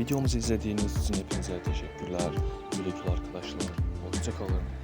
Videomuzu izlediğiniz için hepinize teşekkürler. Güle güle arkadaşlar. Hoşçakalın.